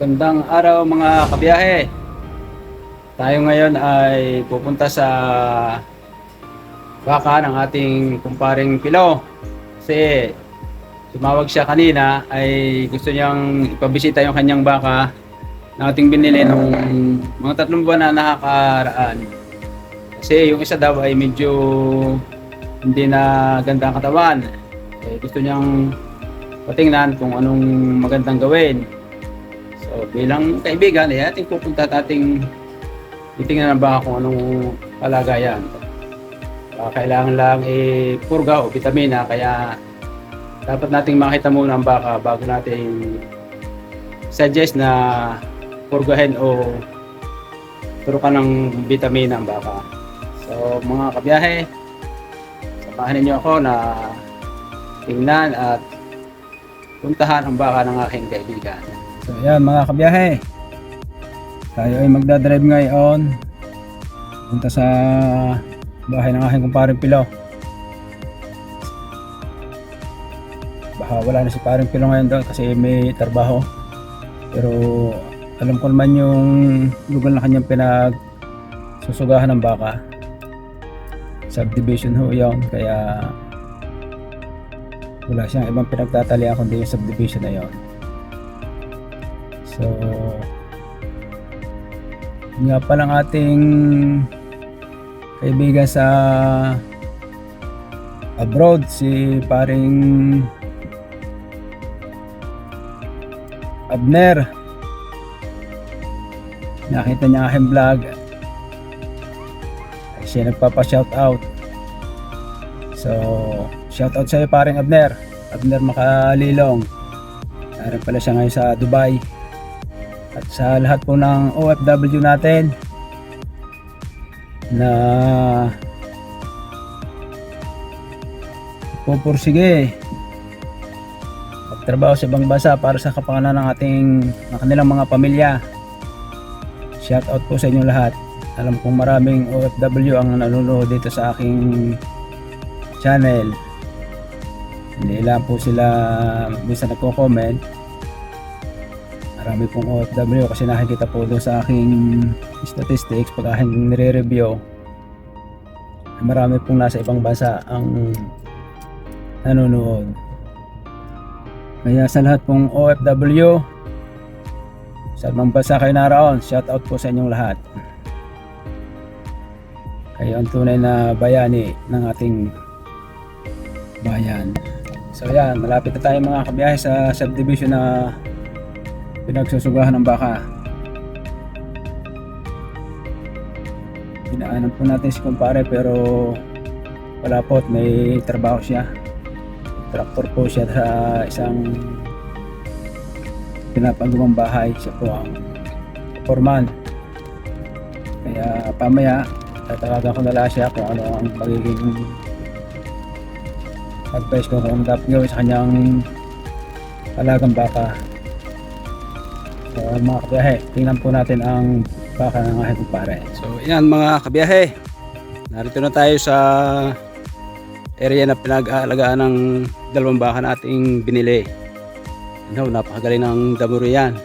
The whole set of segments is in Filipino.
Gandang araw mga kabiyahe. Tayo ngayon ay pupunta sa baka ng ating kumparing Pilo. Kasi tumawag siya kanina ay gusto niyang ipabisita yung kanyang baka na ating binili nung mga tatlong buwan na nakakaraan. Kasi yung isa daw ay medyo hindi na ganda ang katawan. Eh, gusto niyang patingnan kung anong magandang gawin. So bilang kaibigan, eh, ating pupunta at ating titingnan na ba kung anong kalagayan. Ah, kailangan lang eh, purga o vitamina, kaya dapat nating makita muna ang baka bago nating suggest na purgahin o turukan ng vitamina ang baka. So mga kabiyahe, samahan ninyo ako na tingnan at puntahan ang baka ng aking kaibigan. So yan mga kabiyahe. Tayo ay magdadrive ngayon. Punta sa bahay ng aking kumparing Pilo. Baka wala na si paring Pilo ngayon doon kasi may trabaho. Pero alam ko naman yung lugar na kanyang pinag susugahan ng baka. Subdivision ho yun. Kaya wala siyang ibang pinagtatalian kundi yung subdivision na yon. So, nga pa lang ating kaibigan sa abroad, si paring Abner. Nakita niya aking vlog. Ay, siya nagpapa-shout out. So, shout out sa'yo paring Abner. Abner Makalilong. Narin pala siya ngayon sa Dubai. At sa lahat po ng OFW natin na pupursige magtrabaho sa ibang bansa para sa kapakanan ng ating ng kanilang mga pamilya. Shout out po sa inyo lahat. Alam kong maraming OFW ang nanonood dito sa aking channel. Hindi lang po sila minsan nagko-comment. Marami pong OFW kasi nakikita po doon sa aking statistics pag aking nire-review. Marami pong nasa ibang bansa ang nanonood. Kaya sa lahat pong OFW, sa ibang bansa kayo naroon, shout out po sa inyong lahat. Kayo ang tunay na bayani ng ating bayan. So yan, malapit na tayo mga kabiyahe sa subdivision na pinagsusugahan ng baka. Pinaanan po natin si kumpare pero wala po at may trabaho siya. Traktor po siya sa isang pinapagawang bahay. Siya po ang foreman. Kaya pamaya tatawagan ko na lang siya kung ano ang magiging advice ko kung dapat gawin sa kanyang alagang baka. So mga kabiyahe, tingnan po natin ang baka ng aking kumpare. So yan mga kabiyahe, narito na tayo sa area na pinag-aalagaan ng dalawang baka na ating binili. Ano, napakagaling ng damuri yan.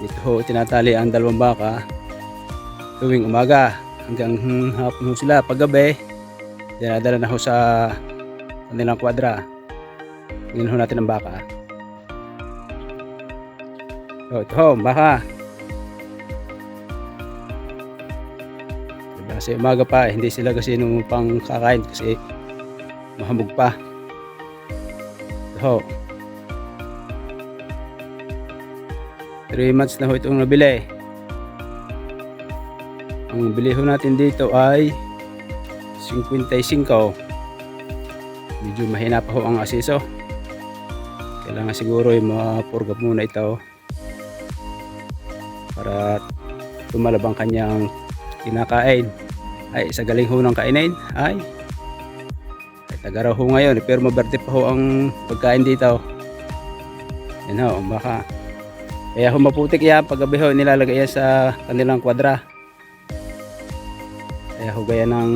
Dito tinatali ang dalawang baka tuwing umaga hanggang hapon ho sila paggabi. Dinadala na ho sa kanilang kwadra. Tingnan ho natin ang baka. So, ito ho, baka. Diba, kasi umaga pa, hindi sila kasi nung pang kakain kasi mahamog pa. Ho. 3 months na ho itong nabili. Ang bili ho natin dito ay 55. Medyo mahina pa ho ang asiso. Kailangan siguro yung mga purgap muna ito para tumalabang kanyang kinakain. Ay, sa galing ho ng kainin. Ay, ay taga raw ho ngayon. Pero maberte pa ho ang pagkain dito. Yan ho, baka. Kaya ho maputik yan. Paggabi ho, nilalagay yan sa kanilang kwadra. Kaya ho gaya ng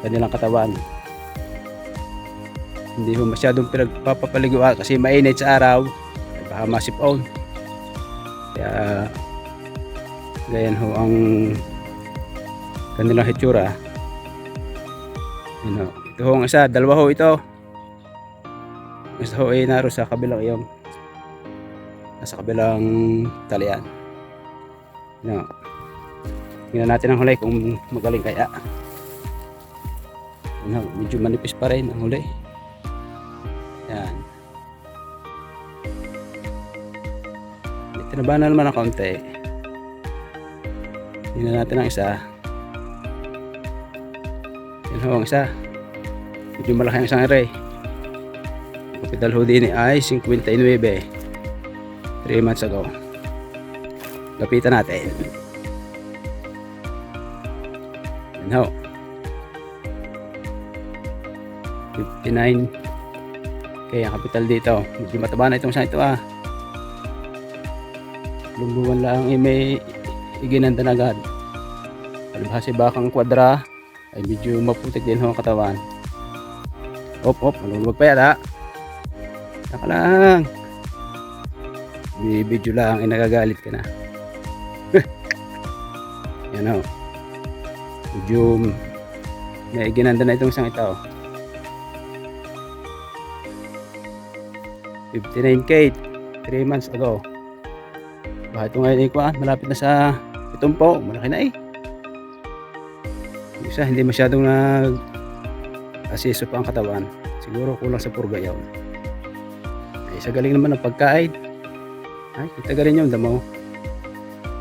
kanilang katawan. Hindi ho masyadong pinagpapapaliguan kasi mainit sa araw. Baka masipon. Kaya ganyan ho ang kanilang hitsura. Yun ho. Ito ho ang isa, dalawa ho ito. Isa ho ay naro sa kabilang iyong nasa kabilang talian. Yun ho. Tingnan natin ang huli kung magaling kaya. Yun ho, medyo manipis pa rin ang huli. Yan. Tinaba na naman ang kaunti. Tingnan natin ang isa. Yan ho ang isa. Medyo malaki ang isang array. Capital ho din ay 59. 3 months ago. Lapitan natin. Yan ho. 59. Okay, ang capital dito. Medyo mataba na itong isang ito ah. Lumbuwan lang eh, may iginanda na agad. Alibhasi bakang kwadra ay medyo maputik din ang katawan. Op, op, malulubag pa yata. Saka lang. Bibidyo lang, ay nagagalit ka na. Yan o. Medyo may iginanda na itong isang ito. 59k 3 months ago. Bakit ito ngayon ikuan? Malapit na sa itong po. Malaki na eh. Isa hindi masyadong nag asiso pa ang katawan. Siguro kulang sa purga yun. Ay, sa galing naman ng pagkain. Ay, kita rin yung damo.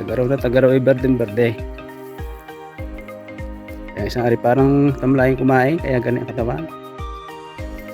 Tagaraw na tagaraw ay berdeng berde. Kaya isang ari parang tamlayin kumain, kaya ganyan ang katawan.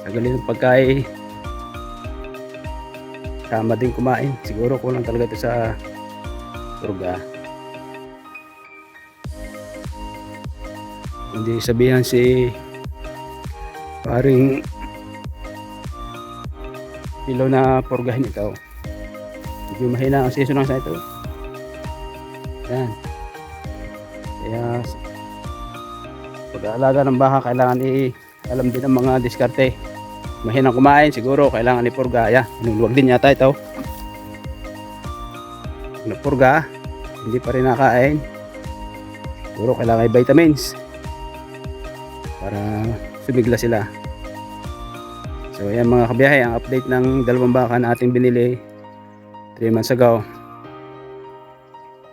Sa galing ng pagkain, Tama din kumain. Siguro kulang talaga ito sa purga. Hindi sabihan si paring pilo na purgahin ikaw. Medyo mahina ang season ng sa ito. Yan. Kaya pag-aalaga ng baka kailangan i alam din ang mga diskarte mahinang kumain siguro kailangan ni purga. Ya nulwag din yata ito. Ano purga hindi pa rin nakain. Siguro kailangan ay vitamins para sumigla sila. So yan mga kabiyahe ang update ng dalawang baka na ating binili 3 months ago.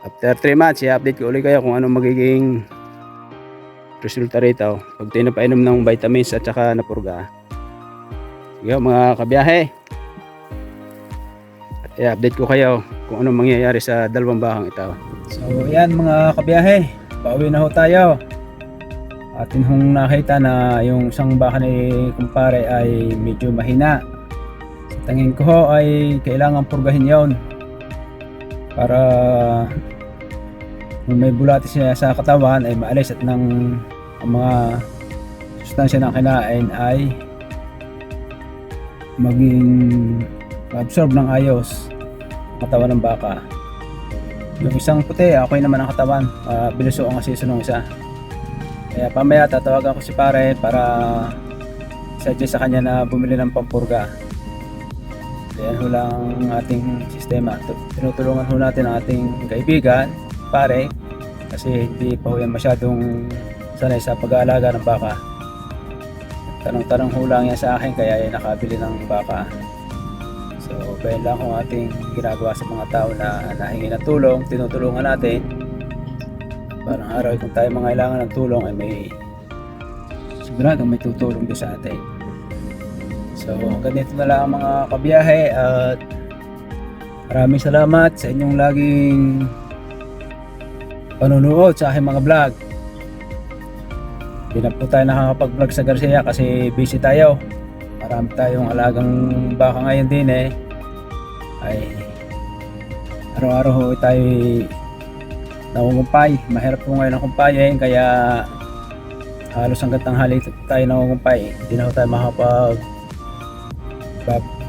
After 3 months i-update ko ulit kayo kung ano magiging resulta rito. Pag tinapainom ng vitamins at saka napurga Yo mga kabiyahe. At i-update ko kayo kung anong mangyayari sa dalawang bahang ito. So yan mga kabiyahe. Pauwi na ho tayo. Atin hong nakita na yung isang baka ni kumpare ay medyo mahina. Sa tingin ko ho ay kailangan purgahin yon para kung may bulatis siya sa katawan ay maalis at nang ang mga sustansya ng kinain ay maging absorb ng ayos katawan ng baka. Yung isang puti, okay naman ang katawan. Uh, binuso ang asiso ng isa. Kaya pamaya tatawagan ko si pare para suggest sa kanya na bumili ng pampurga. Yan ho lang ang ating sistema. Tu- Tinutulungan ho natin ang ating kaibigan, pare, kasi hindi pa ho yan masyadong sanay sa pag-aalaga ng baka. Tanong-tanong ho lang yan sa akin kaya yan nakabili ng baka. So, ganyan lang kung ating ginagawa sa mga tao na nahingi ng tulong, tinutulungan natin. Parang araw kung tayo mangailangan ng tulong ay may sigurado may tutulong din sa atin. So, ganito na lang ang mga kabiyahe at maraming salamat sa inyong laging panunood sa aking mga vlog. Hindi na po tayo nakakapag-vlog sa Garcia kasi busy tayo. Marami tayong alagang baka ngayon din eh. Ay araw-araw ho tayo nangungumpay. Mahirap po ngayon ang kumpayin kaya halos hanggang tanghali tayo nangungumpay. Hindi na ho tayo makapag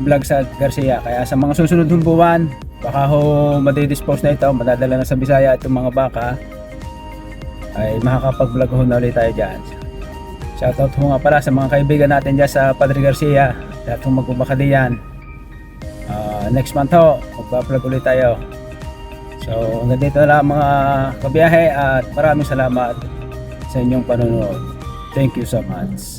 vlog sa Garcia. Kaya sa mga susunod hong buwan, baka ho madidispose na ito, madadala na sa Bisaya itong mga baka ay makakapag-vlog ho na ulit tayo dyan. Shoutout ho nga pala sa mga kaibigan natin dyan sa Padre Garcia. Lahat ho magbabaka diyan. Ah, next month ho, magpa-vlog ulit tayo. So, hanggang dito na lang mga kabiyahe at maraming salamat sa inyong panonood. Thank you so much.